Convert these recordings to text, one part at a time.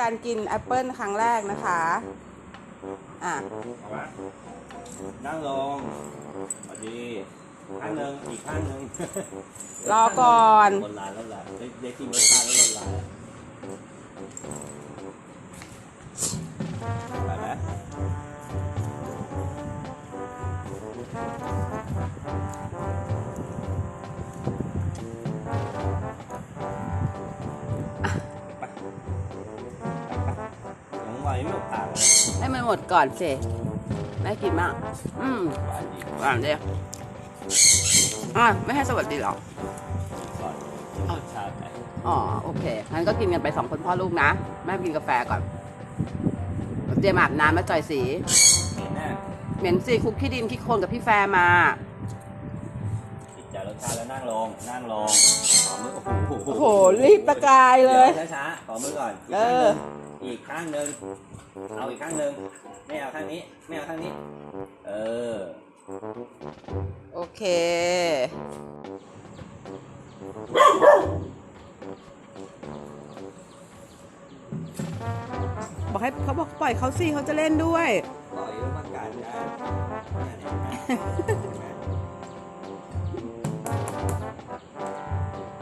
การกินแอปเปิลครั้งแรกนะคะ อะเอาวะนั่งลงพอดีข้างหนึ่งอีกข้างหนึ่งรอก่อนลนลานแล้วแหละได้ได้กินรสชาติแล้วลนลาน ให้มันหมดก่อนสิแม่กินมาก อืมหวานดีหวานดิอะไม่ให้สวัสดีหรอสอนเอาชาไทยอ๋อโอเคงั้นก็กินกันไปสองคนพ่อลูกนะ แม่กินกาแฟก่อนเตรียมอาบน้ำมาจ่อยสี เห็นแน่เหม็นสิคุกขี้ดินขี้โคลนกับพี่แฟร์มาติดใจรสชาติแล้วนั่งลง นั่งลงขอมือโอ้โหโอ้โหรีบตะกายเลยดี๋วช้าๆขอมือก่อน เออ อีกข้างหนึ่งเอาอีกข้างหนึ่งไม่เอาข้างนี้ไม่เอาข้างนี้ เออ โอเค บอกให้เขาบอกปล่อยเขาสิเขาจะเล่นด้วย ปล่อยแล้วมันกัดนะเนี่ยเห็นไหมเห็นไหม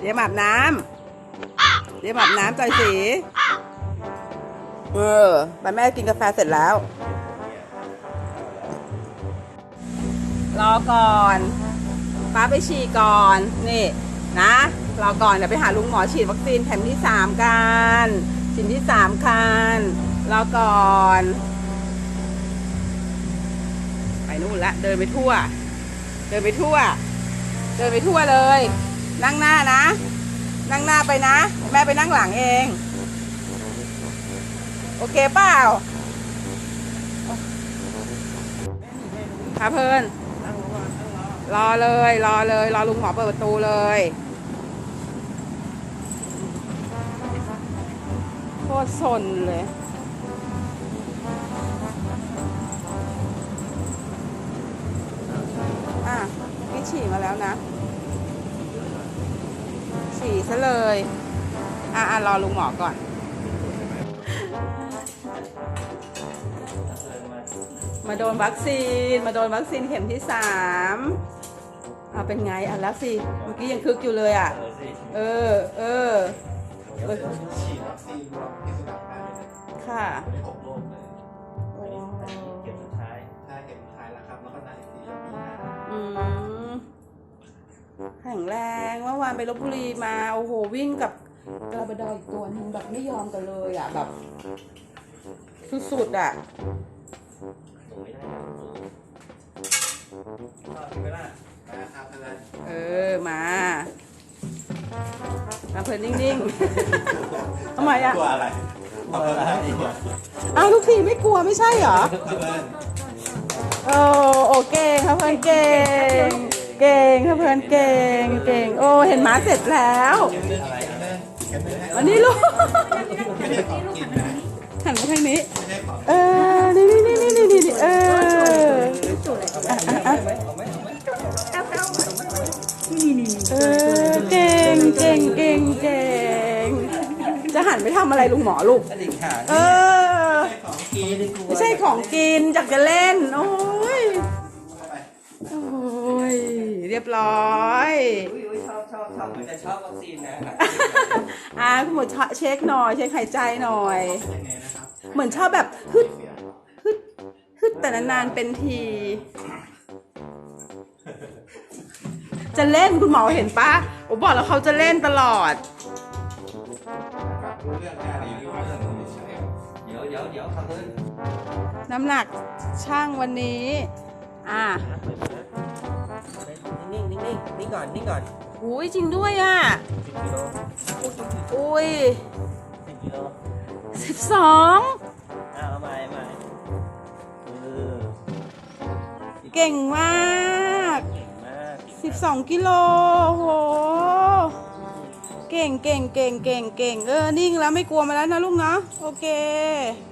เดี๋ยวอาบน้ำเดี๋ยวอาบน้ำจอยสี เออไปแม่กินกาแฟเสร็จแล้ว รอก่อนป้าไปฉี่ก่อน นี่นะ รอก่อนเดี๋ยวไปหาลุงหมอฉีดวัคซีนเข็มที่สามกันฉีดที่สามกันรอก่อน ไปนู่นละ เดินไปทั่ว เดินไปทั่ว เดินไปทั่วเลย นั่งหน้านะ นั่งหน้าไปนะ แม่ไปนั่งหลังเอง โอเคเปล่าครับเพลินรอเลย รอเลย รอลุงหมอเปิดประตูเลยโคตรสนเลยอะพี่ฉี่มาแล้วนะฉี่ซะเลย อะอะรอลุงหมอก่อน มาโดนวัคซีน มาโดนวัคซีนเข็มที่สามเอะเป็นไงอะแล้วสิ เมื่อกี้ยังคึกอยู่เลยอะ เออ เออฉีดวัคซีนที่สุดท้ายค่ะโรคเลยอันนี้อันนี้เก็บสุดท้ายถ้าเข็มสุดท้ายแล้วครับ แล้วก็นัดอีกทีปีหน้าอืมแข็งแรงเมื่อวานไปลบบุรีมา โอ้โห วิ่งกับกระบดอยอีกตัวหนึงแบบไม่ยอมกันเลยอะแบบ สุดๆอะม่ได้ชอบกินไหมล่ะนะครับท่านนั้นเออ มามาเพลินนิ่งๆทำไมอะ กลัวอะไรกลัวอะไรอ้าวทุกทีไม่กลัวไม่ใช่เหรอ โอ้โอเก่งครับเพื่อนเก่ง เก่งครับเพื่อนเก่ง เก่ง โอ้ เห็นหมาเสร็จแล้ว อะไรกันแน่ วันนี้ลูก ไม่ใช่ของกินนะ หันมาทางนี้ไม่ใช่ของเออ นี่นี่นี่นี่นี่นี่เอออะอะอะเอาไหมเอาไหมเอาไหมเออ เก่งเก่งเก่งเก่งจะหันไปทำอะไรลุงหมอลูกกระดิ่งหางเออของกีดีกว่าไม่ใช่ของกินจากจะเล่น โอ้ยเข้าไปโอ้ ยเรียบร้อยอุ้ยอุ้ยชอบชอบชอบเหมือนจะชอบวัคซีนนะอ่าคุณหมอเช็คหน่อยเช็คหายใจหน่อยเป็นยังไงนะครับเหมือนชอบแบบฮึดฮึดฮึดแต่นานๆเป็นที จะเล่นคุณหมอเห็นปะผมบอกแล้วเขาจะเล่นตลอดครับรู้เรื่องแค่นี้รู้เรื่องนี้ใช่ไหมเดี๋ยวเดี๋ยวเดี๋ยวขับเลยน้ำหนักช่างวันนี้ อ่านิ่งนิ่งนิ่งนิ่งก่อนนิ่งก่อนอุ้ยจริงด้วยอะสิบกิโลอุ้ยสิบกิโลสิบสองอ้าวเอาใหม่เอาใหม่เออเก่งมากเก่งมากสิบสองกิโลโหเก่งเก่งเก่งเก่งเก่งเออนิ่งแล้วไม่กลัวมาแล้วนะลูกเนาะโอเคเ